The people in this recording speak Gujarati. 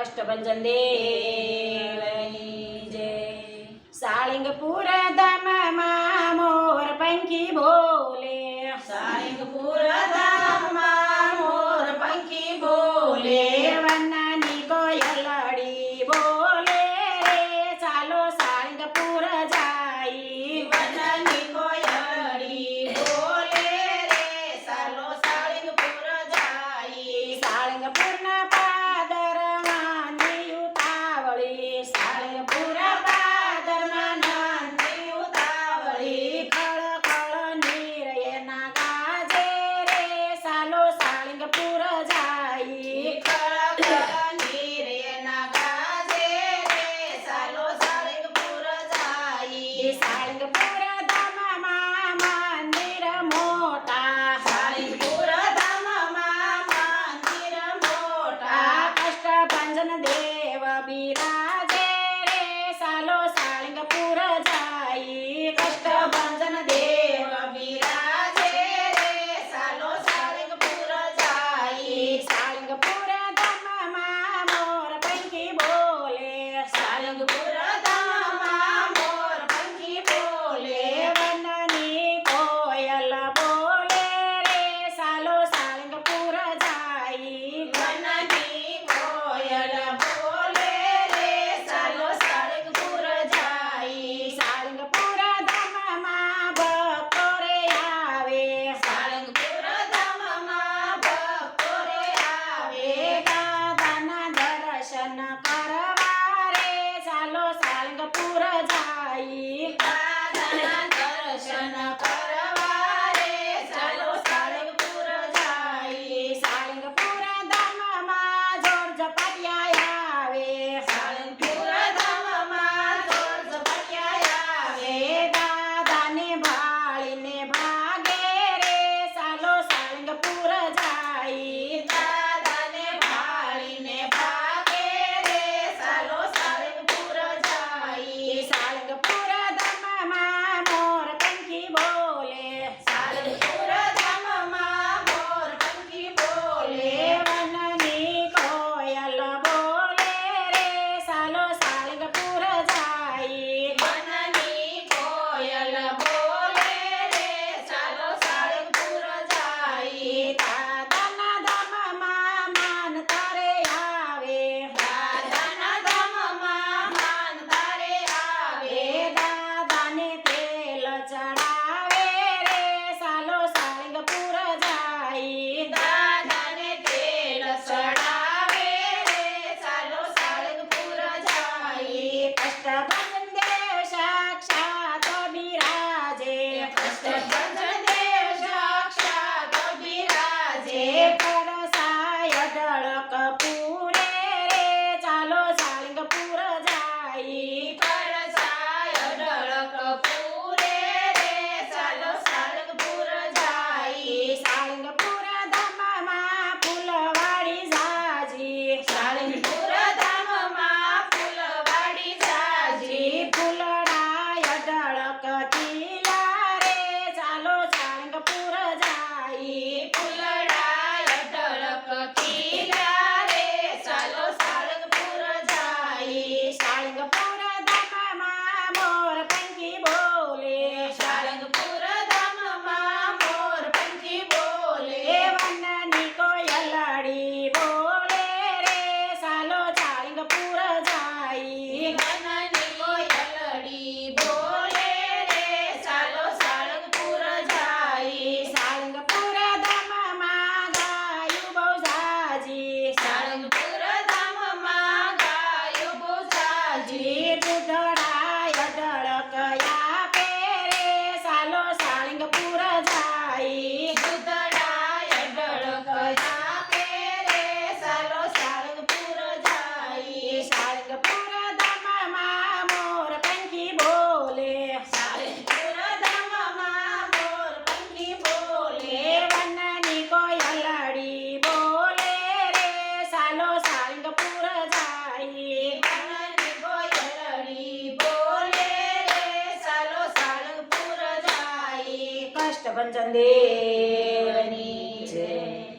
અષ્ટભંજન દેવની જય સાળિંગપુર ધામમાં મોર પંખી બોલે સાળિંગપુર ધામમાં મોર પંખી બોલે વનની કોયલડી બોલે ચાલો સાળિંગપુર જાય વનની કોયલડી બોલે રે ચાલો સાળિંગપુર જાય સાળિંગપુરના ahí. કૃષ્ણ પંચંદેવની જય.